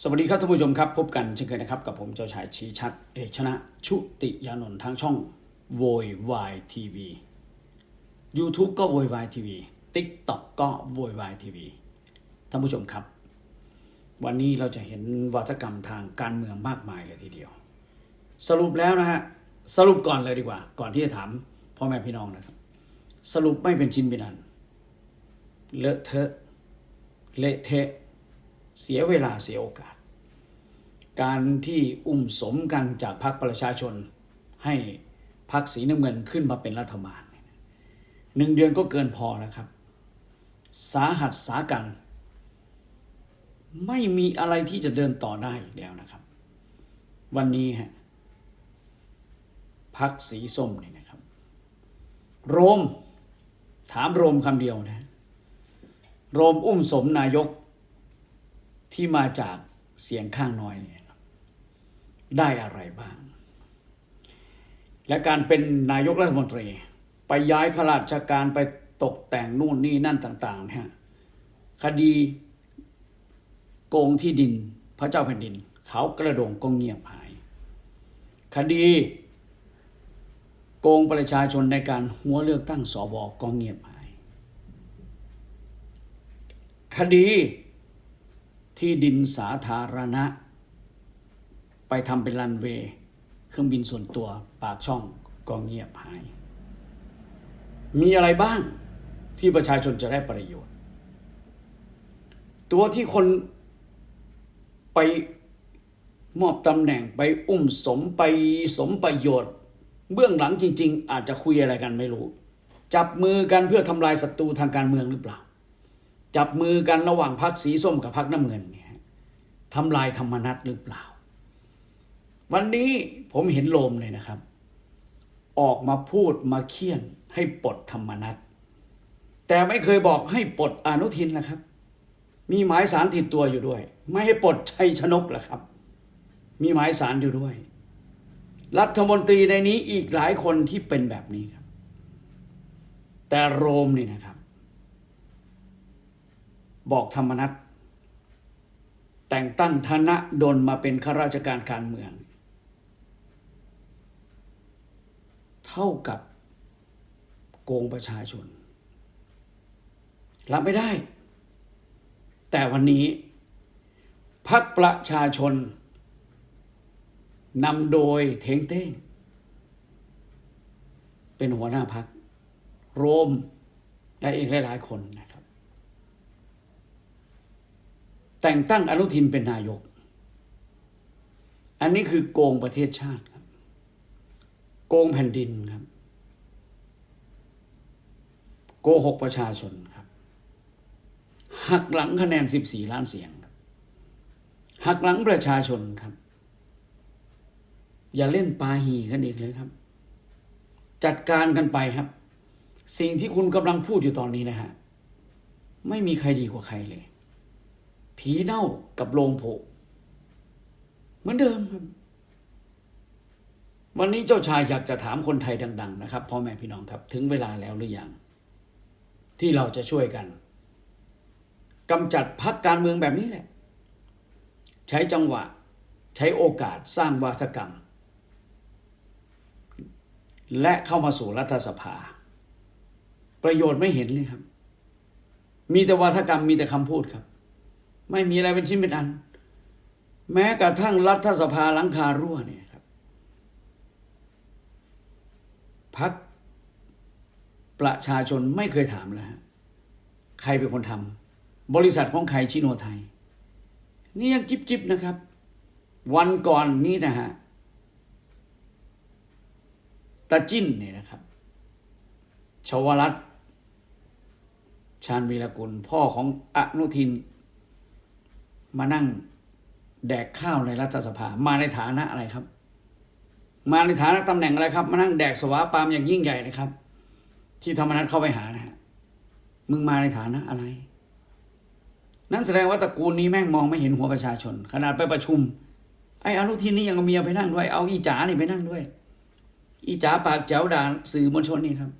สวัสดีครับท่านผู้ชมครับ พบกันเช่นเคยนะครับ กับผมเจ้าชายชีชัดเอกชนะ ชุติยานนท์ทางช่องโวยวายทีวี YouTube ก็โวยวายทีวี TikTok ก็โวยวายทีวีท่านผู้ชมครับ วันนี้เราจะเห็นวัฒกรรมทางการเมืองมากมายเลยทีเดียว สรุปแล้วนะฮะสรุปก่อนเลยดีกว่า ก่อนที่จะถามพ่อแม่พี่น้องนะครับ สรุปไม่เป็นชิ้นเป็นอันเลอะเทอะเละเทะ เสียเวลาเสียโอกาส การที่อุ้มสมกันจากพรรคประชาชน ให้พรรคสีน้ำเงินขึ้นมาเป็นรัฐบาลหนึ่งเดือนก็เกินพอแล้วครับ สาหัสสากัน ไม่มีอะไรที่จะเดินต่อได้อีกแล้วนะครับ วันนี้ฮะพรรคสีส้มนี่นะครับ โรม ถามโรมคำเดียวนะ โรมอุ้มสมนายก ที่มาจากเสียงข้างน้อยเนี่ยได้อะไรบ้าง และการเป็นนายกรัฐมนตรี ไปย้ายข้าราชการไปตกแต่งนู่นนี่นั่นต่างๆเนี่ยคดีโกงที่ดินพระเจ้าแผ่นดิน เขากระโดงก็เงียบหาย คดีโกงประชาชนในการหัวเลือกตั้งสวก็เงียบหาย คดี ที่ดินสาธารณะ ไปทำเป็นรันเวย์เครื่องบินส่วนตัวปากช่องก็เงียบหาย มีอะไรบ้างที่ประชาชนจะได้ประโยชน์ ตัวที่คนไปมอบตำแหน่งไปอุ้มสมไปสมประโยชน์ เบื้องหลังจริง ๆ อาจจะคุยอะไรกันไม่รู้ จับมือกันเพื่อทำลายศัตรูทางการเมืองหรือเปล่า จับมือกันระหว่างพรรคสีส้มกับพรรคน้ำเงินเนี่ยทำลายธรรมนัตหรือเปล่า วันนี้ผมเห็นโลมเลยนะครับ ออกมาพูดมาเคี่ยนให้ปลดธรรมนัตแต่ไม่เคยบอกให้ปลดอนุทินนะครับ มีหมายสารติดตัวอยู่ด้วย ไม่ให้ปลดชัยชนกแหละครับ มีหมายสารอยู่ด้วย รัฐมนตรีในนี้อีกหลายคนที่เป็นแบบนี้ครับ แต่โรมนี่นะครับ บอกธรรมนัตแต่งตั้งธนะดลมาเป็นข้าราชการการเมือง เท่ากับโกงประชาชน รับไม่ได้ แต่วันนี้พักประชาชนนำโดยเทงเต้ง เป็นหัวหน้าพัก โรมและอีกหลาย ๆ คนนะครับ แต่งตั้งอนุทินเป็นนายก อันนี้คือโกงประเทศชาติครับ โกงแผ่นดินครับ โกหกประชาชนครับหักหลังคะแนน 14 ล้านเสียงครับหักหลังประชาชนครับ อย่าเล่นปาหีกันอีกเลยครับ จัดการกันไปครับ สิ่งที่คุณกำลังพูดอยู่ตอนนี้นะฮะไม่มีใครดีกว่าใครเลย ผีเน่ากับโลงโผเหมือนเดิมครับ วันนี้เจ้าชายอยากจะถามคนไทยดัง ๆ นะครับพ่อแม่พี่น้องครับ ถึงเวลาแล้วหรือยังที่เราจะช่วยกันกำจัดพักการเมืองแบบนี้แหละ ใช้จังหวะ ใช้โอกาสสร้างวาทกรรม และเข้ามาสู่รัฐสภา ประโยชน์ไม่เห็นเลยครับ มีแต่วาทกรรมมีแต่คำพูดครับ ไม่มีอะไรเป็นชิ้นเป็นอัน แม้กระทั่งรัฐสภาหลังคารั่วเนี่ยครับพักประชาชนไม่เคยถามเลยฮะใครเป็นคนทำบริษัทของใครชิโนไทย นี่ยังจิบจิบนะครับ วันก่อนนี้นะฮะตาจิ้นเนี่ยนะครับ ชวรัตชาญวีรกุล พ่อของอนุทิน มานั่งแดกข้าวในรัฐสภา มาในฐานะอะไรครับ มาในฐานะตำแหน่งอะไรครับ มานั่งแดกสวาปามอย่างยิ่งใหญ่นะครับ ที่ธรรมนัฐเข้าไปหานะฮะมึงมาในฐานะอะไร นั่นแสดงว่าตระกูลนี้แม่งมองไม่เห็นหัวประชาชน ขนาดไปประชุม ไอ้อนุทินนี่ยังเอาเมียไปนั่งด้วย เอาอีจ๋านี่ไปนั่งด้วย อีจ๋าปากแจ๋วด่าสื่อมวลชนนี่ครับ